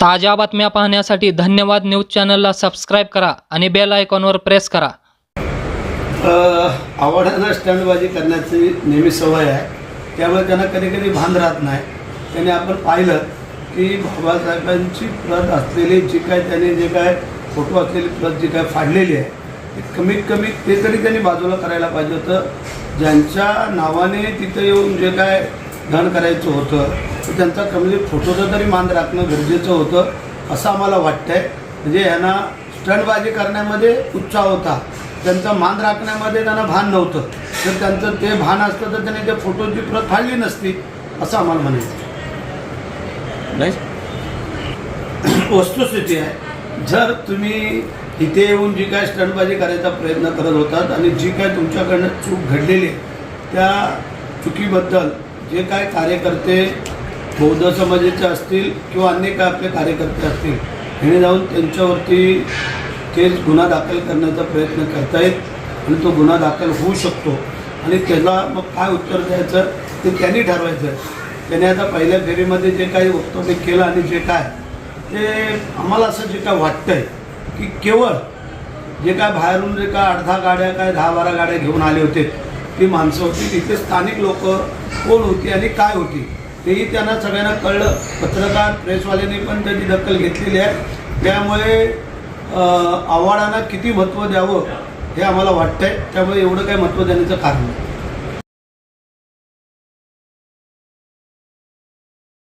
ताज्या बातम्या पाहण्यासाठी धन्यवाद न्यूज चॅनलला सबस्क्राईब करा आणि बेल आयकॉनवर प्रेस करा. आवडांना स्टँडबाजी करण्याची नेहमी सवय आहे. त्यामुळे त्यांना कधी कधी भान राहत नाही. त्याने आपण पाहिलं की बाबासाहेबांची प्रत असलेली जी काय त्याने जे काय फोटो असलेली प्रत जी काय फाडलेली आहे ती कमीत कमी ते तरी त्यांनी बाजूला करायला पाहिजे होतं. ज्यांच्या नावाने तिथं येऊन जे काय धन करायचं होतं तर त्यांचा कमी फोटोचा तरी मान राखणं गरजेचं होतं असं आम्हाला वाटतंय. म्हणजे यांना स्टंटबाजी करण्यामध्ये उत्साह होता. त्यांचा मान राखण्यामध्ये त्यांना भान नव्हतं. जर त्यांचं ते भान असतं तर त्याने त्या फोटोची प्रत फाडली नसती असं आम्हाला म्हणायचं वस्तुस्थिती आहे. जर तुम्ही इथे येऊन जी काय स्टंटबाजी करायचा प्रयत्न करत होतात आणि जी काय तुमच्याकडनं चूक घडलेली आहे त्या चुकीबद्दल जे काय कार्यकर्ते बौद्ध समाजाचे असतील किंवा अन्य काय आपले कार्यकर्ते असतील ह्याने जाऊन त्यांच्यावरती केस गुन्हा दाखल करण्याचा प्रयत्न करतायत आणि तो गुन्हा दाखल होऊ शकतो. आणि त्याला मग काय उत्तर द्यायचं ते त्यांनी ठरवायचं. त्याने आता पहिल्या फेरीमध्ये जे काही वक्तव्य केलं आणि जे काय ते आम्हाला असं जे काय वाटतंय की केवळ जे काय बाहेरून जे काय अर्धा गाड्या काय दहा बारा गाड्या घेऊन आले होते ती माणसं होती. तिथे स्थानिक लोक कोण होती आणि काय होती तेही त्यांना सगळ्यांना कळलं. पत्रकार प्रेसवाल्यांनी पण त्याची दखल घेतलेली आहे. त्यामुळे आव्हाडांना किती महत्त्व द्यावं हे आम्हाला वाटतंय. त्यामुळे एवढं काही महत्त्व देण्याचं कारण नाही.